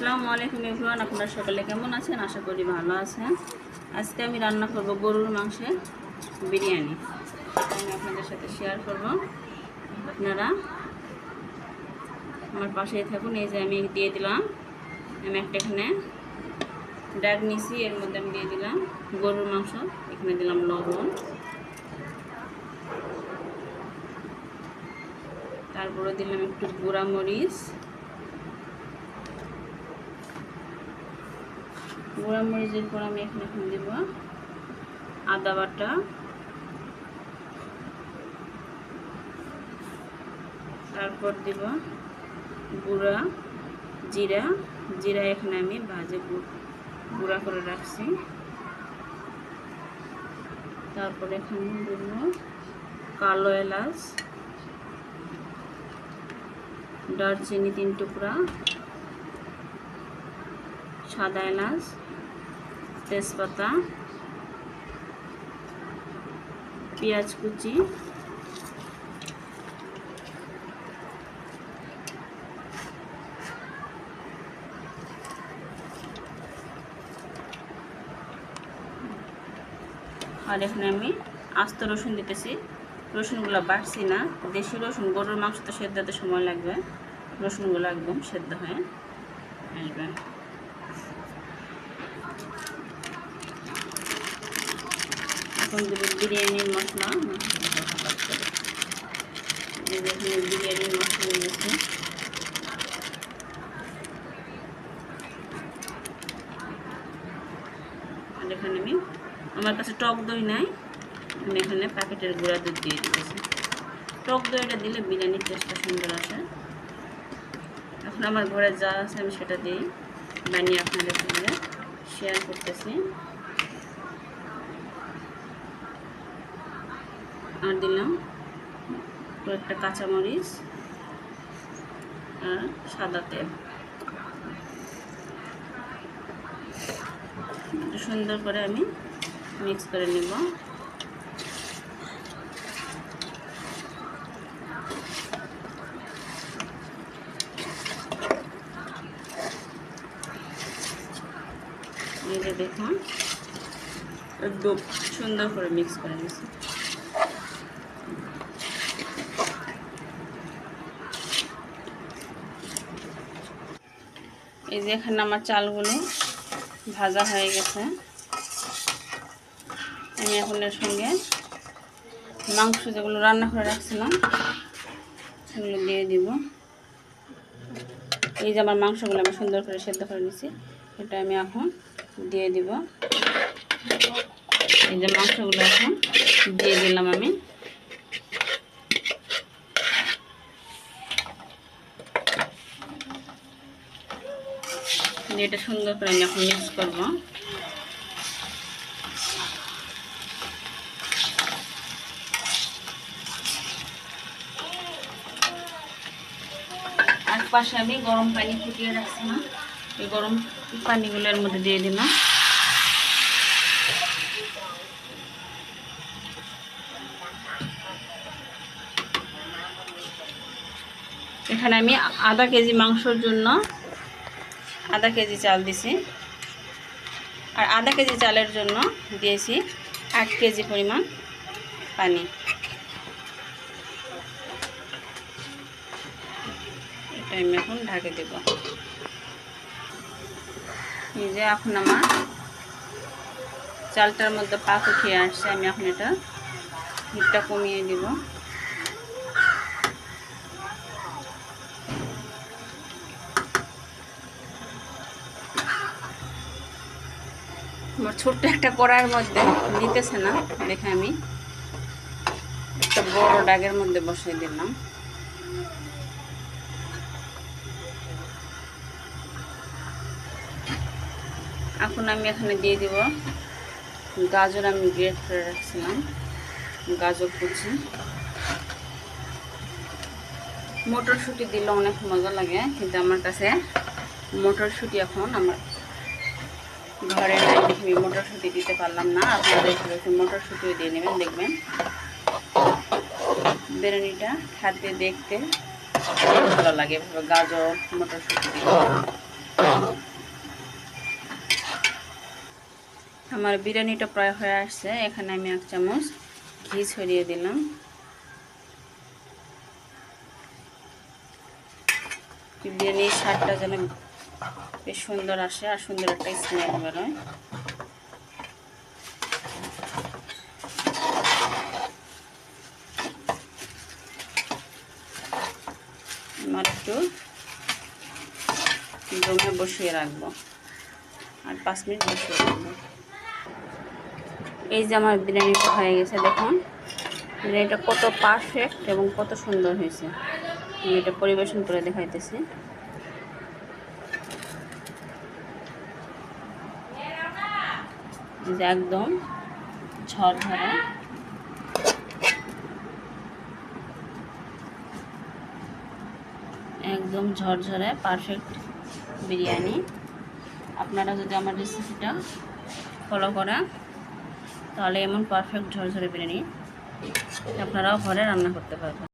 আসসালামু আলাইকুম এভরিওয়ান, আপনারা সকালে কেমন আছেন? আশা করি ভালো আছেন। আজকে আমি রান্না করব গরুর মাংসের বিরিয়ানি। আমি আপনাদের সাথে শেয়ার করব। আপনারা আমার পাশেই থাকুন। এই যে আমি দিয়ে দিলাম। আমি একটা এখানে ডাক নিছি এর মধ্যে আমি দিয়ে দিলাম গরুর মাংস। এখানে দিলাম লবণ। তারপরে দিলাম একটু গুঁড়া মরিচ গুঁড়া মরিচের পর আমি এখানে এখন দেব। আদা বাটা। তারপর দেব গুঁড়া, জিরা। জিরা এখানে আমি ভাজে গুঁড়া করে রাখছি। তারপরে এখানে দেব কালো এলাচ, দারচিনি তিন টুকরা। সাদা এলাচ, তেজপাতা, পেঁয়াজ কুচি, আর এখানে আমি আস্ত রসুন দিতেছি। রসুনগুলো বাড়ছি না। দেশি রসুন, গরুর মাংস তো সেদ্ধ সময় লাগবে। রসুনগুলো একদম সেদ্ধ হয়ে আসবে। এখন দেবো বিরিয়ানির মশলা। বিরিয়ানির মশলা দিয়েছি আর এখানে আমি আমার কাছে টক দই নাই। আমি এখানে প্যাকেটের গুঁড়া দুধ দিয়ে দিয়েছি টক দইটা দিলে বিরিয়ানির টেস্টটা সুন্দর আসে। এখন আমার ঘরে যা আছে আমি সেটা দিই। বানিয়ে আপনাদের সঙ্গে শেয়ার করতেছি। আর দিলাম কয়েকটা কাঁচামরিচ আর সাদা তেল। সুন্দর করে আমি মিক্স করে নেব। এই দেখুন, একদম সুন্দর করে মিক্স করে নিয়েছি। এই যে এখানে আমার চালগুলো ভাজা হয়ে গেছে। আমি এখন এর সঙ্গে মাংস যেগুলো রান্না করে রাখছিলাম, সেগুলো দিয়ে দিব। এই যে আমার মাংসগুলো আমি সুন্দর করে সেদ্ধ করে নিছি এটা আমি এখন দিয়ে দিব। এই যে মাংসগুলো এখন দিয়ে দিলাম আমি। দিয়ে এটা সুন্দর করে আমি এখন মিক্স করব। এক পাশে আমি গরম পানি ফুটিয়ে রাখছিলাম এই গরম পানিগুলোর মধ্যে দিয়ে দিলাম। এখানে আমি আধা কেজি মাংসর জন্য আধা কেজি চাল দিছি। আর আধা কেজি চালের জন্য দিয়েছি এক কেজি পরিমাণ পানি। এটা আমি এখন ঢাকে দেব। যে এখন আমার চালটার মধ্যে পাক উঠিয়ে আসছে, আমি এখন এটা হিটটা কমিয়ে দিব। আমার ছোট্ট একটা কড়াইয়ের মধ্যে নিতেছে না, দেখে আমি। একটা বড় ডাগের মধ্যে বসিয়ে দিলাম। এখন আমি এখানে দিয়ে দিব গাজর, আমি গ্রেট করে রাখছিলাম। গাজর কুচি। মটরশুঁটি দিলে অনেক মজা লাগে, কিন্তু আমার কাছে মটরশুঁটি এখন আমার ঘরে আমি মটরশুঁটি দিতে পারলাম না, আপনাদের মটরশুঁটি দিয়ে নেবেন, দেখবেন। বিরিয়ানিটা খাতে দেখতে ভালো লাগে, এভাবে গাজর মটরশুঁটি আমার বিরিয়ানিটা প্রায় হয়ে আসছে, এখানে আমি এক চামচ ঘি ছড়িয়ে দিলাম। বিরিয়ানির স্বাদটা যেন বেশ সুন্দর আসে আর সুন্দর একটা স্মেল বেরোয়। আমার একটু দমে বসিয়ে রাখব। আর পাঁচ মিনিট বসিয়ে রাখব। এই যে আমার বিরিয়ানিটা হয়ে গেছে, দেখুন। বিরিয়ানিটা কত পারফেক্ট এবং কত সুন্দর হয়েছে। আমি এটা পরিবেশন করে দেখাইতেছি। একদম ঝরঝরা একদম ঝরঝরে পারফেক্ট বিরিয়ানি। আপনারা যদি আমার রেসিপিটা ফলো করেন তাহলে এমন পারফেক্ট ঝরঝরে বিরিয়ানি আপনারাও ঘরে রান্না করতে পারবেন।